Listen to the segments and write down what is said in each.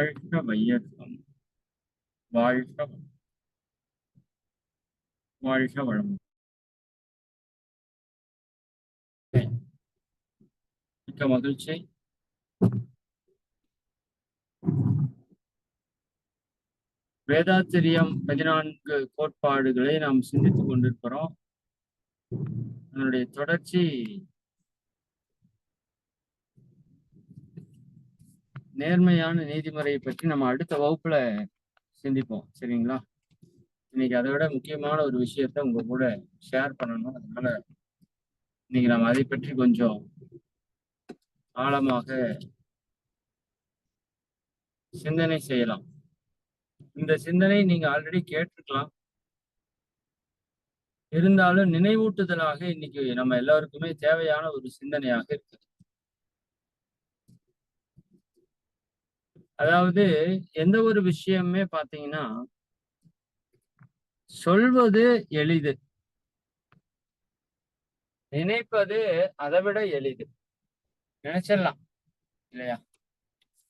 வாழ்க வையகம். வாழ்க வாழ்க வளம் மிக்க மகிழ்ச்சி. வேதாத்திரியம் பதினான்கு கோட்பாடுகளை நாம் சிந்தித்துக் கொண்டிருக்கிறோம். அதனுடைய தொடர்ச்சி நேர்மையான நீதிமுறையை பற்றி நம்ம அடுத்த வகுப்புல சிந்திப்போம். சரிங்களா? இன்னைக்கு அதை விட முக்கியமான ஒரு விஷயத்த உங்க கூட ஷேர் பண்ணணும். அதனால இன்னைக்கு நம்ம அதை பற்றி கொஞ்சம் ஆழமாக சிந்தனை செய்யலாம். இந்த சிந்தனை நீங்க ஆல்ரெடி கேட்டிருக்கலாம். இருந்தாலும் நினைவூட்டுதலாக இன்னைக்கு நம்ம எல்லாருக்குமே தேவையான ஒரு சிந்தனையாக இருக்கு அதாவது எந்த ஒரு விஷயமே பாத்தீங்கன்னா சொல்வது எளிது. நினைப்பது அதை விட எளிது. நினைச்சிடலாம் இல்லையா?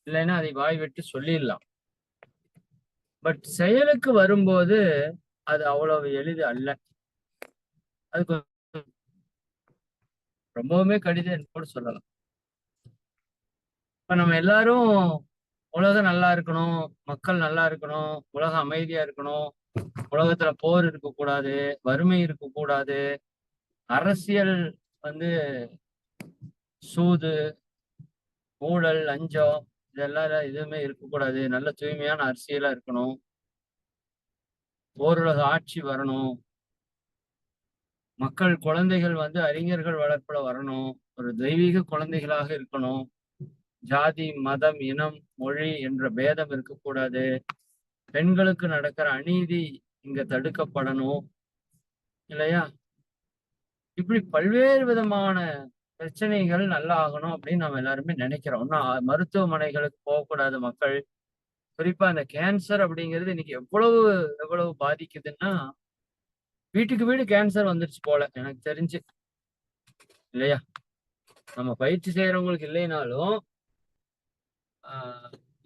இல்லைன்னா அதை வாய் விட்டு சொல்லிடலாம். பட் செயலுக்கு வரும்போது அது அவ்வளவு எளிது அல்ல. அது ரொம்பவுமே கடிதம் கூட சொல்லலாம். இப்ப நம்ம எல்லாரும் உலகம் நல்லா இருக்கணும் மக்கள் நல்லா இருக்கணும் உலகம் அமைதியா இருக்கணும் உலகத்துல போர் இருக்கக்கூடாது வறுமை இருக்கக்கூடாது அரசியல் வந்து சூது ஊழல் லஞ்சம் இதெல்லாம் எதுவுமே இருக்கக்கூடாது. நல்ல தூய்மையான அரசியலா இருக்கணும். ஓருலக ஆட்சி வரணும். மக்கள் குழந்தைகள் வந்து அறிஞர்கள் வளர்ப்புல வரணும். ஒரு தெய்வீக குழந்தைகளாக இருக்கணும். ஜாதி மதம் இனம் மொழி என்ற பேதம் இருக்கக்கூடாது. பெண்களுக்கு நடக்கிற அநீதி இங்க தடுக்கப்படணும். இல்லையா? இப்படி பல்வேறு விதமான பிரச்சனைகள் நல்லா ஆகணும் அப்படின்னு நம்ம எல்லாருமே நினைக்கிறோம். இன்னும் மருத்துவமனைகளுக்கு போகக்கூடாது மக்கள். குறிப்பா இந்த கேன்சர் அப்படிங்கிறது இன்னைக்கு எவ்வளவு எவ்வளவு பாதிக்குதுன்னா வீட்டுக்கு வீடு கேன்சர் வந்துருச்சு போல எனக்கு தெரிஞ்சு. இல்லையா? நம்ம பயிற்சி செய்யறவங்களுக்கு இல்லைனாலும்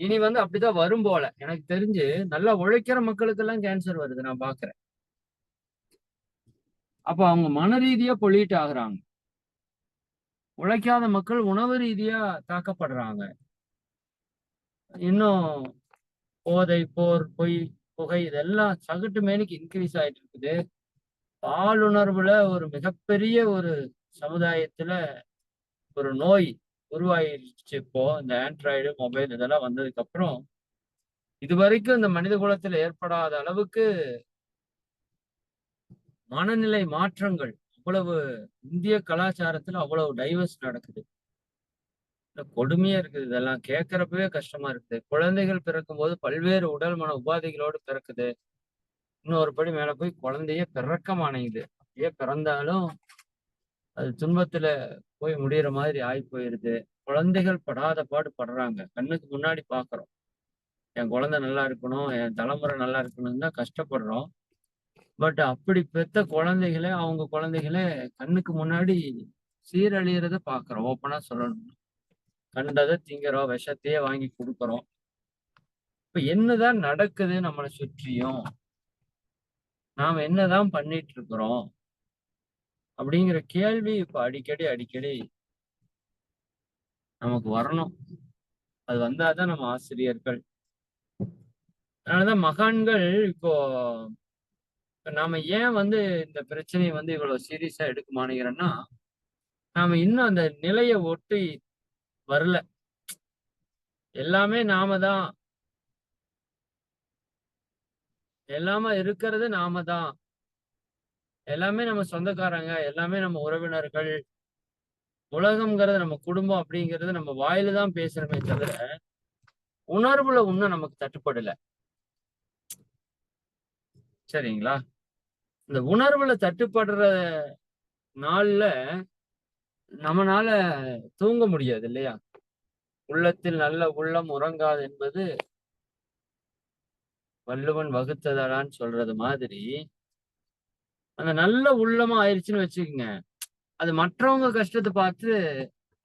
இனி வந்து அப்படிதான் வரும் போல. எனக்கு தெரிஞ்சு நல்லா உழைக்கிற மக்களுக்கு எல்லாம் கேன்சர் வருது நான் பாக்குறேன். அப்ப அவங்க மன ரீதியா பொலிட்டு ஆகுறாங்க. உழைக்காத மக்கள் உணவு ரீதியா தாக்கப்படுறாங்க. இன்னும் போதை போர் பொய் புகை இதெல்லாம் சகட்டு மேனிக்கு இன்க்ரீஸ் ஆயிட்டு இருக்குது. பாலுணர்வுல ஒரு மிகப்பெரிய ஒரு சமுதாயத்துல ஒரு நோய் உருவாயிருச்சு இப்போ இந்த ஆண்ட்ராய்டு மொபைல் இதெல்லாம் வந்ததுக்கு அப்புறம் இது வரைக்கும் இந்த மனித குலத்துல ஏற்படாத அளவுக்கு மனநிலை மாற்றங்கள் அவ்வளவு இந்திய கலாச்சாரத்துல அவ்வளவு டைவர்ஸ் நடக்குது. கொடுமையா இருக்குது இதெல்லாம் கேட்கறப்பவே கஷ்டமா இருக்குது. குழந்தைகள் பிறக்கும் போது பல்வேறு உடல் மன உபாதைகளோடு பிறக்குது. இன்னொரு படி மேல போய் குழந்தைய பிறக்க மாட்டேங்குது. அப்படியே பிறந்தாலும் அது துன்பத்துல போய் முடியற மாதிரி ஆகி போயிருது. குழந்தைகள் படாத பாடு படுறாங்க. கண்ணுக்கு முன்னாடி பாக்குறோம். என் குழந்தை நல்லா இருக்கணும் என் தலைமுறை நல்லா இருக்கணும்னு தான் கஷ்டப்படுறோம். பட் அப்படி பெத்த குழந்தைகளே அவங்க குழந்தைகளே கண்ணுக்கு முன்னாடி சீரழியறத பாக்குறோம். ஓப்பனா சொல்லணும் கண்டதை திங்கிறோம் விஷத்தையே வாங்கி கொடுக்குறோம். இப்ப என்னதான் நடக்குது நம்மளை சுற்றியும்? நாம என்னதான் பண்ணிட்டு இருக்கிறோம்? அப்படிங்கிற கேள்வி இப்ப அடிக்கடி அடிக்கடி நமக்கு வரணும். அது வந்தாதான் நம்ம ஆசிரியர்கள். அதனாலதான் மகான்கள் இப்போ நாம ஏன் வந்து இந்த பிரச்சனையை வந்து இவ்வளவு சீரியஸா எடுக்க மாட்டேங்கிறோம்னா நாம இன்னும் அந்த நிலையை ஒட்டி வரல. எல்லாமே நாம தான். எல்லாமே இருக்கிறது நாம தான். எல்லாமே நம்ம சொந்தக்காரங்க எல்லாமே நம்ம உறவினர்கள். உலகம்ங்கிறது நம்ம குடும்பம் அப்படிங்கிறது நம்ம வாயில தான் பேசுறமே தவிர உணர்வுல ஒண்ணும் நமக்கு தட்டுப்படல. சரிங்களா? இந்த உணர்வுல தட்டுப்படுற நாள்ல நம்மனால தூங்க முடியாது இல்லையா? உள்ளத்தில் நல்ல உள்ளம் உறங்காது என்பது வள்ளுவன் வகுத்ததடான்னு சொல்றது மாதிரி அந்த நல்ல உள்ளமா ஆயிடுச்சுன்னு வச்சுக்கோங்க அது மற்றவங்க கஷ்டத்தை பார்த்து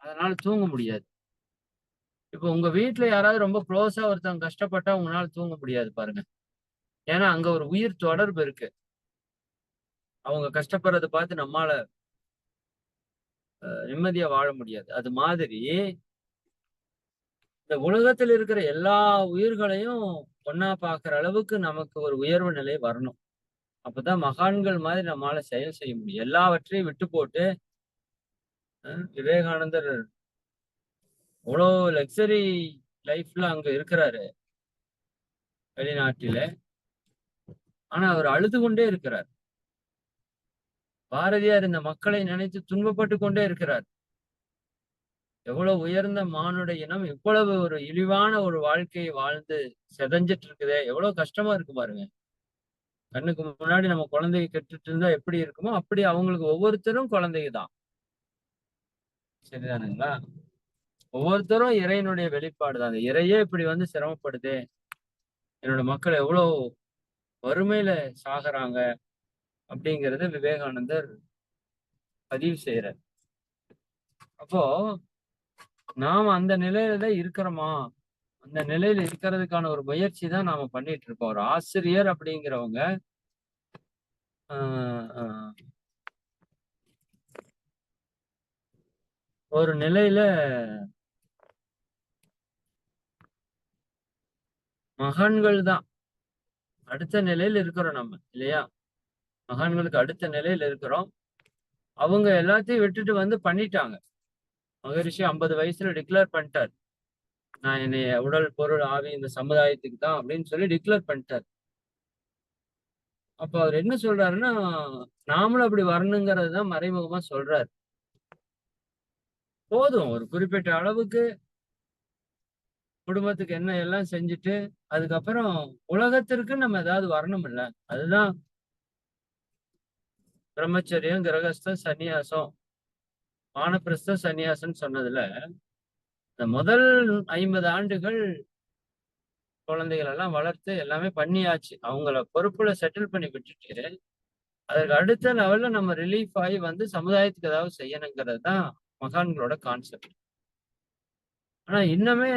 அதனால தூங்க முடியாது இப்போ உங்க வீட்டுல யாராவது ரொம்ப க்ளோஸா ஒருத்தவங்க கஷ்டப்பட்டா உங்களால தூங்க முடியாது பாருங்க. ஏன்னா, அங்க ஒரு உயிர் தொடர்பு இருக்கு. அவங்க கஷ்டப்படுறத பார்த்து நம்மால நிம்மதியா வாழ முடியாது. அது மாதிரி இந்த உலகத்துல இருக்கிற எல்லா உயிர்களையும் பொண்ணா பாக்குற அளவுக்கு நமக்கு ஒரு உயர்வு நிலை வரணும். அப்பதான் மகான்கள் மாதிரி நம்மளால செயல் செய்ய முடியும். எல்லாவற்றையும் விட்டு போட்டு விவேகானந்தர் அவ்ளோ லக்ஸரி லைஃப்ல அங்க இருக்கிறாரு. வெளிநாட்டில. ஆனா, அவர் அழுது கொண்டே இருக்கிறார். பாரதியார் இந்த மக்களை நினைத்து துன்பப்பட்டு கொண்டே இருக்கிறார். எவ்வளவு உயர்ந்த மானுட இனம் இவ்வளவு ஒரு இழிவான ஒரு வாழ்க்கையை வாழ்ந்து செதஞ்சிட்டு இருக்குதே! எவ்வளவு கஷ்டமா இருக்கு பாருங்க. கண்ணுக்கு முன்னாடி நம்ம குழந்தைய கெட்டுட்டு இருந்தா எப்படி இருக்குமோ, அப்படி அவங்களுக்கு ஒவ்வொருத்தரும் குழந்தைக தான். சரிதானுங்களா? ஒவ்வொருத்தரும் இறையினுடைய வெளிப்பாடு தான். அந்த இறையே இப்படி வந்து சிரமப்படுதே! என்னோட மக்கள் எவ்வளோ வறுமையில சாகுறாங்க. அப்படிங்கிறத விவேகானந்தர் பதிவு செய்யறார் அப்போ நாம அந்த நிலையில தான் இருக்கிறோமா? அந்த நிலையில இருக்கிறதுக்கான ஒரு முயற்சி தான் நாம பண்ணிட்டு இருக்கோம். ஒரு ஆசிரியர் அப்படிங்கிறவங்க ஒரு நிலையில மகான்கள் தான். அடுத்த நிலையில இருக்கிறோம் நம்ம. இல்லையா? மகான்களுக்கு அடுத்த நிலையில இருக்கிறோம். அவங்க எல்லாத்தையும் விட்டுட்டு வந்து பண்ணிட்டாங்க. மகரிஷி 50 வயசுல டிக்ளேர் பண்ணிட்டார். நான் என்னைய உடல், பொருள், ஆவி இந்த சமுதாயத்துக்கு தான் அப்படின்னு சொல்லி டிக்ளேர் பண்ணிட்டார். அப்போ அவர் என்ன சொல்றாருன்னா, நாமளும் அப்படி வரணுங்கிறது தான் மறைமுகமா சொல்றாரு. போதும் ஒரு குறிப்பிட்ட அளவுக்கு குடும்பத்துக்கு என்ன எல்லாம் செஞ்சுட்டு, அதுக்கப்புறம் உலகத்திற்கு நம்ம ஏதாவது வரணும் இல்ல அதுதான் பிரம்மச்சரியம், கிரகஸ்தம், சன்னியாசம் வானப்பிரஸ்த சந்நியாசம்ன்னு சொன்னதுல, இந்த முதல் 50 ஆண்டுகள் குழந்தைகள் எல்லாம் வளர்த்து எல்லாமே பண்ணியாச்சு. அவங்கள பொறுப்புல செட்டில் பண்ணி விட்டுட்டு, அதற்கு அடுத்த லெவல்ல நம்ம ரிலீஃப் ஆயி வந்து சமுதாயத்துக்கு ஏதாவது செய்யணுங்கிறது தான் மகான்களோட கான்செப்ட். ஆனா இன்னுமே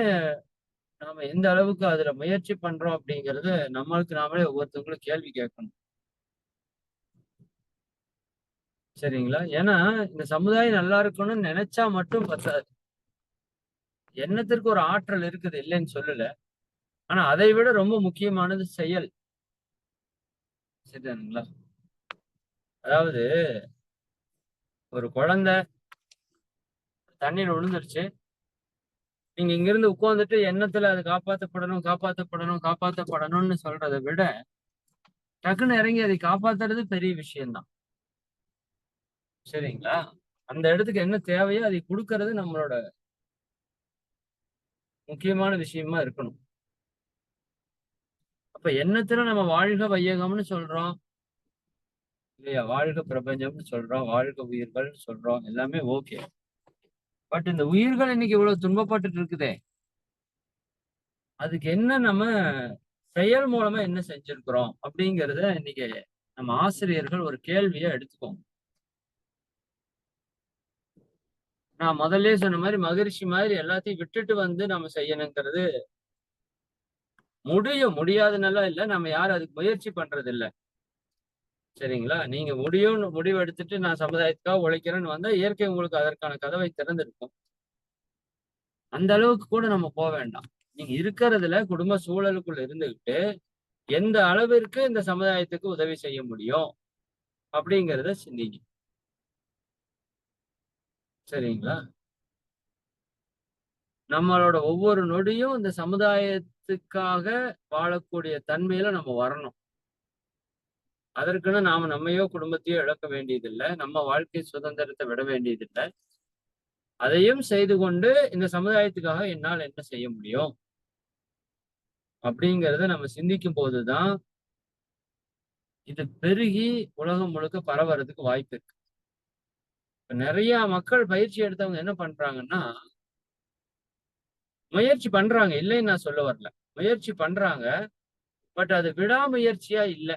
நாம எந்த அளவுக்கு அதுல முயற்சி பண்றோம் அப்படிங்கிறது நம்மளுக்கு நாமளே ஒவ்வொருத்தவங்களும் கேள்வி கேட்கணும். சரிங்களா? ஏன்னா, இந்த சமுதாயம் நல்லா இருக்கணும்னு நினைச்சா மட்டும் பத்தாது. எண்ணத்திற்கு ஒரு ஆற்றல் இருக்குது, இல்லைன்னு சொல்லல. ஆனா அதை விட ரொம்ப முக்கியமானது செயல். சரிதானுங்களா? அதாவது ஒரு குழந்தை தண்ணீர் விழுந்துருச்சு. நீங்க இங்கிருந்து உட்காந்துட்டு எண்ணத்துல அது காப்பாத்தப்படணும், காப்பாத்தப்படணும், காப்பாத்தப்படணும்னு சொல்றதை விட, டக்குன்னு இறங்கி அதை காப்பாத்துறது பெரிய விஷயம் தான். சரிங்களா? அந்த இடத்துக்கு என்ன தேவையோ அதை குடுக்கறது நம்மளோட முக்கியமான விஷயமா இருக்கணும். அப்ப எண்ணத்துல நம்ம வாழ்க வையகம்னு சொல்றோம். இல்லையா? வாழ்க பிரபஞ்சம்னு சொல்றோம். வாழ்க உயிர்கள்னு சொல்றோம். எல்லாமே ஓகே. பட் இந்த உயிர்கள் இன்னைக்கு இவ்வளவு துன்பப்பட்டுட்டு இருக்குதே! அதுக்கு என்ன நம்ம செயல் மூலமா என்ன செஞ்சிருக்கிறோம்? அப்படிங்கிறத இன்னைக்கு நம்ம ஆசிரியர்கள் ஒரு கேள்வியை எடுத்துக்கோங்க. நான் முதல்லயே சொன்ன மாதிரி மகிழ்ச்சி மாதிரி எல்லாத்தையும் விட்டுட்டு வந்து நம்ம செய்யணுங்கிறது முடியும். முடியாதுன்னெல்லாம் இல்ல. நம்ம யாரும் அதுக்கு முயற்சி பண்றது இல்லை சரிங்களா? நீங்க முடியும்னு முடிவு எடுத்துட்டு நான் சமுதாயத்துக்காக உழைக்கிறேன்னு வந்தா, இயற்கை உங்களுக்கு அதற்கான கதவை திறந்திருக்கும். அந்த அளவுக்கு கூட நம்ம போக வேண்டாம். நீங்க இருக்கிறதுல குடும்ப சூழலுக்குள்ள இருந்துகிட்டு, எந்த அளவிற்கு இந்த சமுதாயத்துக்கு உதவி செய்ய முடியும்? அப்படிங்கிறத சிந்திங்க. சரிங்களா? நம்மளோட ஒவ்வொரு நொடியும் இந்த சமுதாயத்துக்காக வாழக்கூடிய தன்மையில நம்ம வரணும். அதற்குன்னு நாம நம்மையோ, குடும்பத்தையோ இழக்க வேண்டியதில்லை நம்ம வாழ்க்கை சுதந்திரத்தை விட வேண்டியதில்லை அதையும் செய்து கொண்டு இந்த சமுதாயத்துக்காக என்னால என்ன செய்ய முடியும்? அப்படிங்கிறத நம்ம சிந்திக்கும் போதுதான் இது பெருகி உலகம் முழுக்க பரவறதுக்கு வாய்ப்பு இருக்கு. நிறைய மக்கள் பயிற்சி எடுத்தவங்க என்ன பண்றாங்கன்னா முயற்சி பண்றாங்க. இல்லைன்னு நான் சொல்ல வரல. முயற்சி பண்றாங்க. பட் அது விடாமுயற்சியா இல்ல.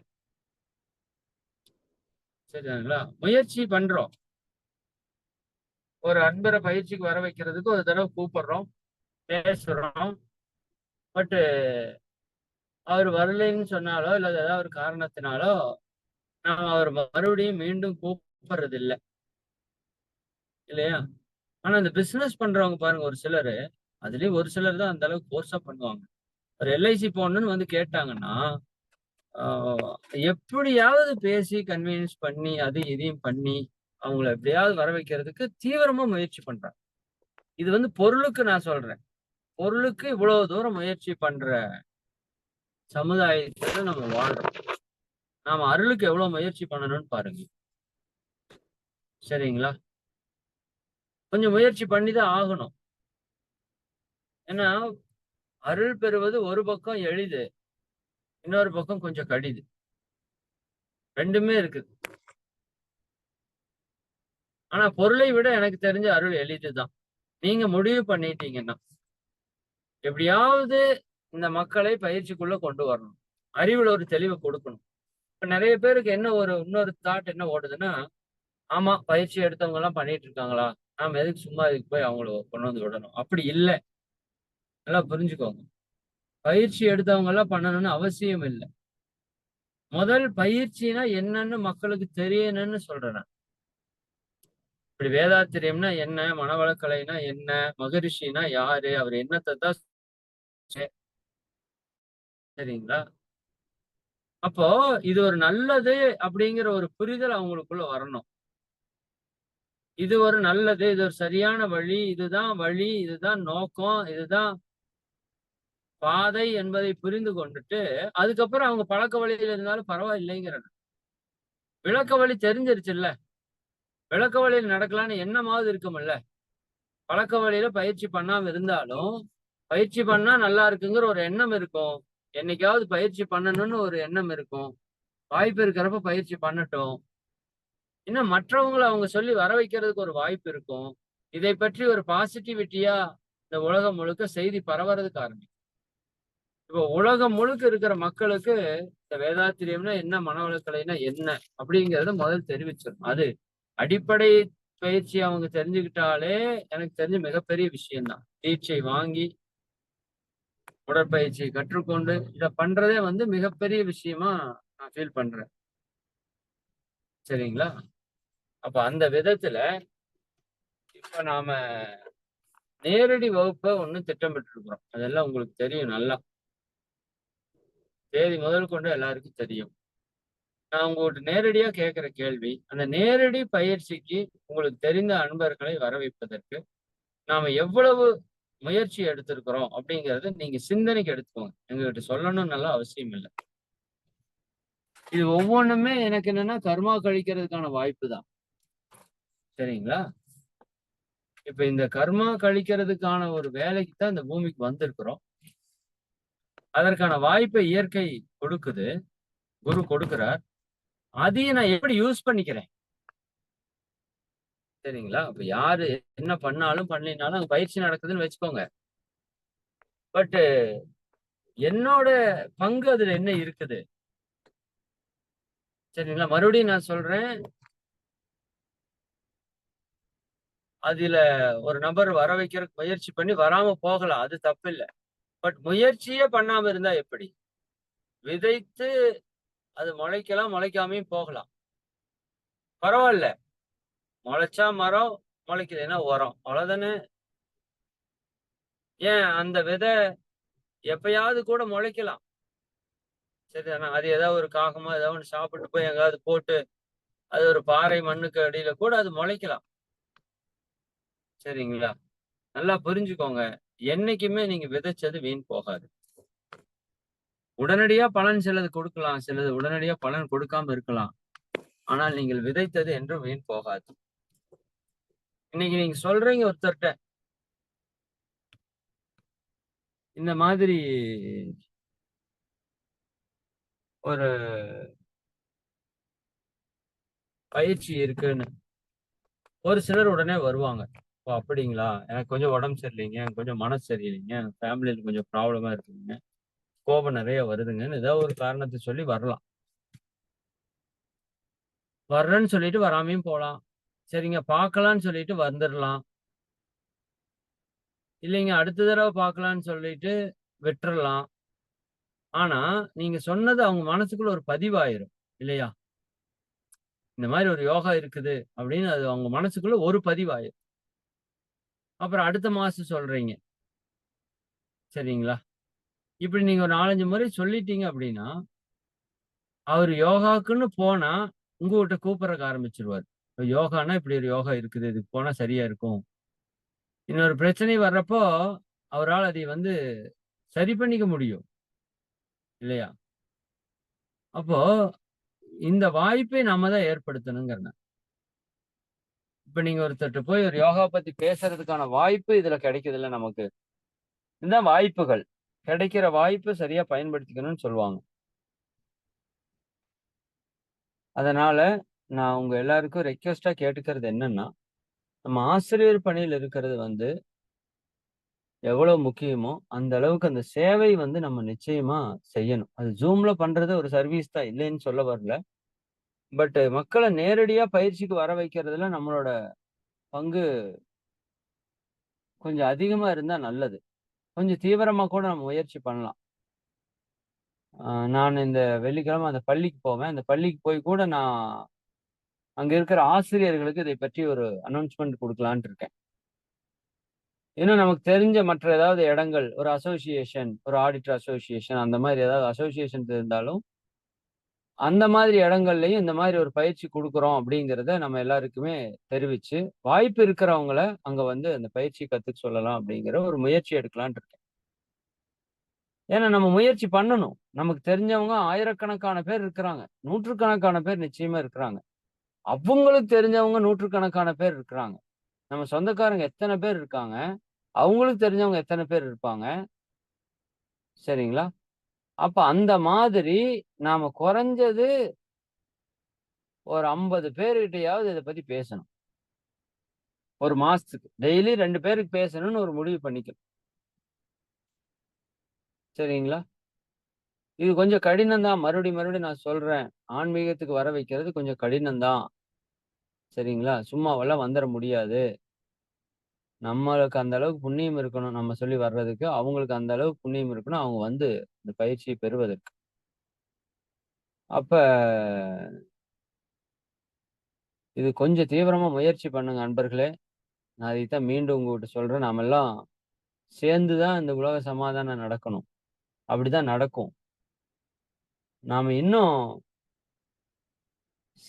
சரிங்களா முயற்சி பண்றோம். ஒரு அன்பரை பயிற்சிக்கு வர வைக்கிறதுக்கு ஒரு தடவை கூப்பிடுறோம். பேசுறோம் பட்டு அவர் வரலைன்னு சொன்னாலோ இல்ல ஏதாவது ஒரு காரணத்தினாலோ நாம அவர் மறுபடியும் மீண்டும் கூப்பிடுறது இல்ல இல்லையா? ஆனா இந்த பிசினஸ் பண்றவங்க பாருங்க ஒரு சிலரு அதுலயும் ஒரு சிலர் தான் அந்த அளவுக்கு கோர்ஸா பண்ணுவாங்க. ஒரு எல்ஐசி போடணும்னு வந்து கேட்டாங்கன்னா ஆஹ் எப்படியாவது பேசி கன்வீனியன்ஸ் பண்ணி அது இதையும் பண்ணி அவங்கள எப்படியாவது வர வைக்கிறதுக்கு தீவிரமா முயற்சி பண்றாங்க. இது வந்து பொருளுக்கு நான் சொல்றேன். பொருளுக்கு இவ்வளவு தூரம் முயற்சி பண்ற சமுதாயத்துல நம்ம வாழ்றோம். நாம அருளுக்கு எவ்வளவு முயற்சி பண்ணணும்னு பாருங்க. சரிங்களா? கொஞ்சம் முயற்சி பண்ணி தான் ஆகணும். ஏன்னா அருள் பெறுவது ஒரு பக்கம் எளிது இன்னொரு பக்கம் கொஞ்சம் கடிது. ரெண்டுமே இருக்குது ஆனா பொருளை விட எனக்கு தெரிஞ்ச அருள் எளிதுதான். நீங்க முடிவு பண்ணிட்டீங்கன்னா எப்படியாவது இந்த மக்களை பயிற்சிக்குள்ள கொண்டு வரணும். அறிவுல ஒரு தெளிவை கொடுக்கணும். இப்ப நிறைய பேருக்கு என்ன ஒரு இன்னொரு தாட் என்ன ஓடுதுன்னா ஆமா பயிற்சி எடுத்தவங்க எல்லாம் பண்ணிட்டு இருக்காங்களா? நாம எதுக்கு சும்மா இதுக்கு போய் அவங்கள கொண்டு வந்து விடணும்? அப்படி இல்லை. நல்லா புரிஞ்சுக்கோங்க. பயிற்சி எடுத்தவங்க எல்லாம் பண்ணணும்னு அவசியம் இல்லை. முதல் பயிற்சினா என்னன்னு மக்களுக்கு தெரியணும்னு சொல்றேன். இப்படி வேதாத்திரியம்னா என்ன மனவளக்கலைனா என்ன மகரிஷினா யாரு அவர் என்னத்தை தான் சரிங்களா? அப்போ இது ஒரு நல்லது அப்படிங்கிற ஒரு புரிதல் அவங்களுக்குள்ள வரணும். இது ஒரு நல்லது இது ஒரு சரியான வழி இதுதான் வழி இதுதான் நோக்கம் இதுதான் பாதை என்பதை புரிந்து கொண்டுட்டு அதுக்கப்புறம் அவங்க பழக்க வழியில இருந்தாலும் பரவாயில்லைங்கிறாங்க. விளக்க வழி தெரிஞ்சிருச்சுல்ல? விளக்க வழியில் நடக்கலான்னு எண்ணமாவது இருக்கும்ல பழக்க வழியில பயிற்சி பண்ணாம இருந்தாலும் பயிற்சி பண்ணா நல்லா இருக்குங்கிற ஒரு எண்ணம் இருக்கும். என்னைக்காவது பயிற்சி பண்ணணும்னு ஒரு எண்ணம் இருக்கும். வாய்ப்பு இருக்கிறப்ப பயிற்சி பண்ணட்டும். இன்னும் மற்றவங்களை அவங்க சொல்லி வர வைக்கிறதுக்கு ஒரு வாய்ப்பு இருக்கும். இதை பற்றி ஒரு பாசிட்டிவிட்டியா இந்த உலகம் முழுக்க செய்தி பரவறதுக்கு ஆரம்பிக்கும். இப்போ உலகம் முழுக்க இருக்கிற மக்களுக்கு இந்த வேதாத்திரியம்னா என்ன மனவளக்கலைனா என்ன அப்படிங்கறத முதல் தெரிவிச்சிடும் அது அடிப்படை பயிற்சி அவங்க தெரிஞ்சுக்கிட்டாலே எனக்கு தெரிஞ்ச மிகப்பெரிய விஷயம்தான். தீட்சை வாங்கி உடற்பயிற்சியை கற்றுக்கொண்டு இத பண்றதே வந்து மிகப்பெரிய விஷயமா நான் ஃபீல் பண்றேன். சரிங்களா? அப்ப அந்த விதத்துல இப்ப நாம நேரடி வகுப்பை ஒண்ணு திட்டமிட்டு இருக்கிறோம் அதெல்லாம் உங்களுக்கு தெரியும் நல்லா. தேதி முதல் கொண்டு எல்லாருக்கும் தெரியும். நான் உங்கள்கிட்ட நேரடியா கேட்கிற கேள்வி அந்த நேரடி பயிற்சிக்கு உங்களுக்கு தெரிந்த அன்பர்களை வர வைப்பதற்கு நாம எவ்வளவு முயற்சி எடுத்திருக்கிறோம் அப்படிங்கறத நீங்க சிந்தனைக்கு எடுத்துக்கோங்க. எங்ககிட்ட சொல்லணும்னு நல்லா அவசியம் இல்லை. இது ஒவ்வொன்றுமே எனக்கு என்னன்னா கர்மா கழிக்கிறதுக்கான வாய்ப்பு தான். சரிங்களா? இப்ப இந்த கர்மா கழிக்கிறதுக்கான ஒரு வேலைக்கு தான் இந்த பூமிக்கு வந்திருக்கிறோம். அதற்கான வாய்ப்பை இயற்கை கொடுக்குது. குரு கொடுக்கிறார். அதையும் நான் எப்படி யூஸ் பண்ணிக்கிறேன்? சரிங்களா? இப்ப யாரு என்ன பண்ணாலும் பண்ணினாலும் அங்க பயிற்சி நடக்குதுன்னு வச்சுக்கோங்க. பட் என்னோட பங்கு அதுல என்ன இருக்குது? சரிங்களா? மறுபடியும் நான் சொல்றேன். அதுல ஒரு நபர் வர வைக்கிறதுக்கு முயற்சி பண்ணி வராம போகலாம். அது தப்பு இல்லை பட் முயற்சியே பண்ணாம இருந்தா எப்படி? விதைத்து அது முளைக்கலாம் முளைக்காமையும் போகலாம். பரவாயில்ல. முளைச்சா மரம் முளைக்குதுன்னா உரம். அவ்வளவுதானே? ஏன் அந்த விதை எப்பயாவது கூட முளைக்கலாம். சரி அது ஏதாவது ஒரு காகமா ஏதாவது ஒன்று சாப்பிட்டு போய் எங்காவது போட்டு அது ஒரு பாறை மண்ணுக்கு அடியில கூட அது முளைக்கலாம். சரிங்களா? நல்லா புரிஞ்சுக்கோங்க. என்னைக்குமே நீங்க விதைச்சது வீண் போகாது. உடனடியா பலன் சிலது கொடுக்கலாம். சிலது உடனடியா பலன் கொடுக்காம இருக்கலாம். ஆனால் நீங்கள் விதைத்தது என்றும் வீண் போகாது. இன்னைக்கு நீங்க சொல்றீங்க ஒருத்தர்கிட்ட இந்த மாதிரி ஒரு பயிற்சி இருக்குன்னு. ஒரு சிலர் உடனே வருவாங்க. ஓ அப்படிங்களா எனக்கு கொஞ்சம் உடம்பு சரியில்லைங்க எனக்கு கொஞ்சம் மனசு சரியில்லைங்க ஃபேமிலியில் கொஞ்சம் ப்ராப்ளமா இருக்குங்க கோபம் நிறைய வருதுங்கன்னு ஏதோ ஒரு காரணத்தை சொல்லி வரலாம் வர்றேன்னு சொல்லிட்டு வராமையும் போகலாம் சரிங்க பார்க்கலான்னு சொல்லிட்டு வந்துடலாம் இல்லைங்க அடுத்த தடவை பார்க்கலான்னு சொல்லிட்டு விட்டுறலாம். ஆனா, நீங்க சொன்னது அவங்க மனசுக்குள்ள ஒரு பதிவாயிரும். இல்லையா? இந்த மாதிரி ஒரு யோகா இருக்குது அப்படின்னு அது அவங்க மனசுக்குள்ள ஒரு பதிவாயிரும். அப்புறம் அடுத்த மாசம் சொல்றீங்க. சரிங்களா? இப்படி நீங்க ஒரு 4, 5 முறை சொல்லிட்டீங்க அப்படின்னா, அவர் யோகாக்குன்னு போனா, உங்ககிட்ட கூப்பிடறக்கு ஆரம்பிச்சிருவார் யோகான்னா இப்படி ஒரு யோகா இருக்குது. இதுக்கு போனா சரியா இருக்கும். இன்னொரு பிரச்சனை வர்றப்போ, அவரால அதை வந்து சரி பண்ணிக்க முடியும். இல்லையா? அப்போ இந்த வாய்ப்பை நாம தான் ஏற்படுத்தணுங்கிறேன் இப்ப நீங்க ஒருத்தர்கிட்ட போய் ஒரு யோகா பத்தி பேசுறதுக்கான வாய்ப்பு இதுல கிடைக்குதுல்ல நமக்கு. இதுதான் வாய்ப்புகள். கிடைக்கிற வாய்ப்பு சரியா பயன்படுத்திக்கணும்னு சொல்லுவாங்க. அதனால, நான் உங்க எல்லாருக்கும் ரெக்வஸ்டா கேட்டுக்கிறது என்னன்னா, நம்ம ஆசிரியர் பணியில் இருக்கிறது வந்து எவ்வளவு முக்கியமோ, அந்த அளவுக்கு அந்த சேவை வந்து நம்ம நிச்சயமா செய்யணும். அது ஜூம்ல பண்றது ஒரு சர்வீஸ் தான் இல்லைன்னு சொல்ல வரல. பட் மக்களை நேரடியா பயிற்சிக்கு வர வைக்கிறதுல நம்மளோட பங்கு கொஞ்சம் அதிகமா இருந்தா நல்லது. கொஞ்சம் தீவிரமா கூட நம்ம முயற்சி பண்ணலாம். நான் இந்த வெள்ளிக்கிழமை அந்த பள்ளிக்கு போவேன். அந்த பள்ளிக்கு போய் கூட நான் அங்க இருக்கிற ஆசிரியர்களுக்கு இதை பற்றி ஒரு அனௌன்ஸ்மெண்ட் கொடுக்கலான் இருக்கேன். இன்னும் நமக்கு தெரிஞ்ச மற்ற ஏதாவது இடங்கள், ஒரு அசோசியேஷன், ஒரு ஆடிட்டர் அசோசியேஷன் அந்த மாதிரி ஏதாவது அசோசியேஷன் இருந்தாலும், அந்த மாதிரி இடங்கள்லயும் இந்த மாதிரி ஒரு பயிற்சி கொடுக்குறோம் அப்படிங்கிறத நம்ம எல்லாருக்குமே தெரிவிச்சு, வாய்ப்பு இருக்கிறவங்கள அங்க வந்து அந்த பயிற்சி கத்துக்க சொல்லலாம் அப்படிங்கிற ஒரு முயற்சி எடுக்கலான்ட்டு இருக்கேன். ஏன்னா நம்ம முயற்சி பண்ணணும். நமக்கு தெரிஞ்சவங்க ஆயிரக்கணக்கான பேர் இருக்கிறாங்க. நூற்றுக்கணக்கான பேர் நிச்சயமா இருக்கிறாங்க. அவங்களுக்கு தெரிஞ்சவங்க நூற்றுக்கணக்கான பேர் இருக்கிறாங்க. நம்ம சொந்தக்காரங்க எத்தனை பேர் இருக்காங்க? அவங்களுக்கு தெரிஞ்சவங்க எத்தனை பேர் இருப்பாங்க? சரிங்களா? அப்ப அந்த மாதிரி நாம குறைஞ்சது ஒரு 50 பேர்கிட்டயாவது இதை பத்தி பேசணும். ஒரு மாசத்துக்கு. டெய்லி ரெண்டு பேருக்கு பேசணும்னு ஒரு முடிவு பண்ணிக்கணும். சரிங்களா? இது கொஞ்சம் கடினம் தான். மறுபடியும் மறுபடியும் நான் சொல்றேன். ஆன்மீகத்துக்கு வர வைக்கிறது கொஞ்சம் கடினம் தான். சரிங்களா? சும்மாவெல்லாம் வந்துட முடியாது. நம்மளுக்கு அந்த அளவுக்கு புண்ணியம் இருக்கணும். நம்ம சொல்லி வர்றதுக்கு. அவங்களுக்கு அந்த அளவுக்கு புண்ணியம் இருக்கணும். அவங்க வந்து இந்த பயிற்சியை பெறுவதற்கு. அப்ப இது கொஞ்சம் தீவிரமா முயற்சி பண்ணுங்க அன்பர்களே. நான் அதைத்தான் மீண்டும் உங்ககிட்ட சொல்றேன். நாம எல்லாம் சேர்ந்துதான் இந்த உலக சமாதானம் நடக்கணும். அப்படிதான் நடக்கும். நாம இன்னும்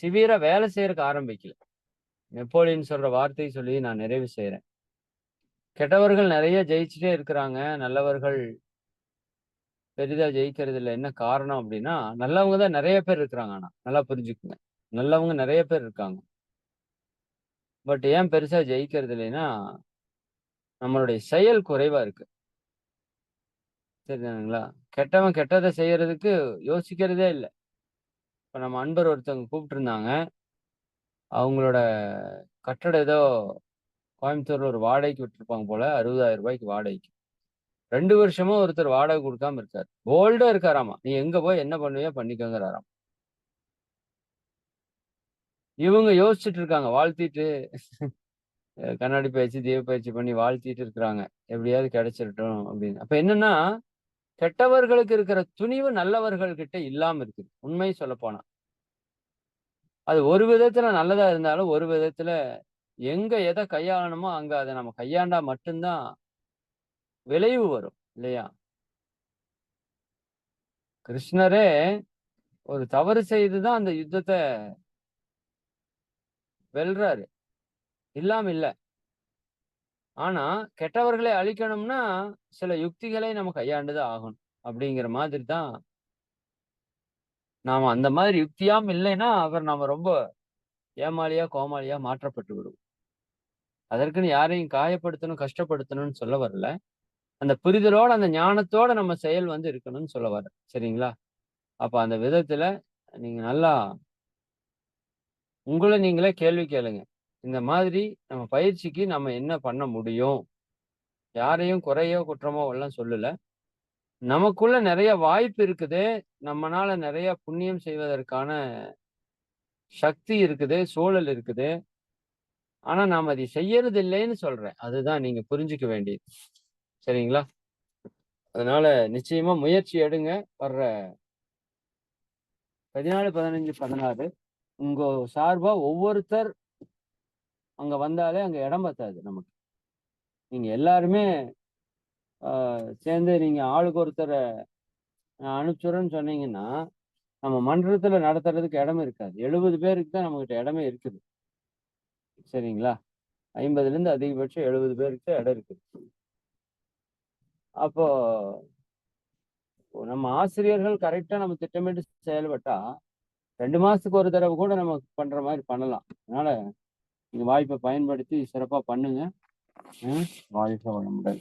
சிவியரா வேலை செய்யறதுக்கு ஆரம்பிக்கல. நெப்போலியன் சொல்ற வார்த்தையை சொல்லி நான் நிறைவு செய்யறேன் கெட்டவர்கள் நிறைய ஜெயிச்சுட்டே இருக்கிறாங்க. நல்லவர்கள் பெரிதா ஜெயிக்கிறது இல்ல. என்ன காரணம் அப்படின்னா, நல்லவங்க தான் நிறைய பேர் இருக்கிறாங்க ஆனா. நல்லா புரிஞ்சுக்குங்க நல்லவங்க நிறைய பேர் இருக்காங்க. பட் ஏன் பெருசா ஜெயிக்கிறது இல்லைன்னா, நம்மளுடைய செயல் குறைவா இருக்கு. சரிதானுங்களா? கெட்டவன் கெட்டத செய்யறதுக்கு யோசிக்கிறதே இல்ல. இப்ப நம்ம அன்பர் ஒருத்தவங்க கூப்பிட்டுருந்தாங்க. அவங்களோட கட்டடம் ஏதோ கோயம்புத்தூர்ல ஒரு வாடகைக்கு விட்டுருப்பாங்க போல. அறுபதாயிரம் ரூபாய்க்கு வாடகைக்கு. ரெண்டு வருஷமா ஒருத்தர் வாடகை குடுக்காம இருக்காரு. போல்டா இருக்காராமா. நீ எங்க போய் என்ன பண்ணுவியோ பண்ணிக்கோங்கிறாராம். இவங்க யோசிச்சுட்டு இருக்காங்க. வாழ்த்திட்டு கண்ணாடி பயிற்சி, தீப பயிற்சி பண்ணி வாழ்த்திட்டு இருக்கிறாங்க. எப்படியாவது கிடைச்சிரட்டும் அப்படின்னு. அப்ப என்னன்னா, கெட்டவர்களுக்கு இருக்கிற துணிவு நல்லவர்கள் கிட்ட இல்லாம இருக்குது. உண்மைய சொல்லப்போனா. அது ஒரு விதத்துல நல்லதா இருந்தாலும், ஒரு விதத்துல எங்க எத கையாளணுமோ, அங்க அதை நம்ம கையாண்டா மட்டும்தான் விளைவு வரும். இல்லையா? கிருஷ்ணரே ஒரு தவறு செய்துதான் அந்த யுத்தத்தை வெல்றாரு. இல்லாம இல்ல. ஆனா, கெட்டவர்களை அழிக்கணும்னா, சில யுக்திகளை நம்ம கையாண்டு தான் ஆகணும். அப்படிங்கிற மாதிரி தான் நாம அந்த மாதிரி யுக்தியாம் இல்லைன்னா, அவர் நாம ரொம்ப ஏமாளியா, கோமாளியா மாற்றப்பட்டு விடுவோம். அதற்குன்னு யாரையும் காயப்படுத்தணும், கஷ்டப்படுத்தணும்னு சொல்ல வரல. அந்த புரிதலோட, அந்த ஞானத்தோட நம்ம செயல் வந்து இருக்கணும்னு சொல்ல வர சரிங்களா? அப்ப அந்த விதத்துல நீங்க நல்லா உங்களை நீங்களே கேள்வி கேளுங்க. இந்த மாதிரி நம்ம பயிற்சிக்கு நம்ம என்ன பண்ண முடியும்? யாரையும் குறையோ, குற்றமோ எல்லாம் சொல்லல. நமக்குள்ள நிறைய வாய்ப்பு இருக்குது. நம்மனால நிறைய புண்ணியம் செய்வதற்கான சக்தி இருக்குது, சூழல் இருக்குது. ஆனா நாம அதை செய்யறது இல்லைன்னு சொல்றேன். அதுதான் நீங்க புரிஞ்சுக்க வேண்டியது. சரிங்களா? அதனால நிச்சயமா முயற்சி எடுங்க. வர்ற பதினாலு பதினஞ்சு பதினாறு உங்க சார்பா ஒவ்வொருத்தர் அங்க வந்தாலே அங்க இடம் பத்தாது நமக்கு. நீங்க எல்லாருமே ஆஹ், சேர்ந்து நீங்க ஆளுக்கு ஒருத்தரை அனுப்பிச்சுறேன்னு சொன்னீங்கன்னா நம்ம மன்றத்துல நடத்துறதுக்கு இடம் இருக்காது. எழுபது பேருக்கு தான் நம்மகிட்ட இடமே இருக்குது. சரிங்களா? ஐம்பதுல இருந்து அதிகபட்சம் எழுபது பேருக்கு இடம் இருக்குது அப்போ நம்ம ஆசிரியர்கள் கரெக்டா நம்ம திட்டமிட்டு செயல்பட்டா ரெண்டு மாசத்துக்கு ஒரு தடவை கூட நம்ம பண்ற மாதிரி பண்ணலாம். அதனால இந்த வாய்ப்பை பயன்படுத்தி சிறப்பா பண்ணுங்க. ம், வாழ்க வளமுடன்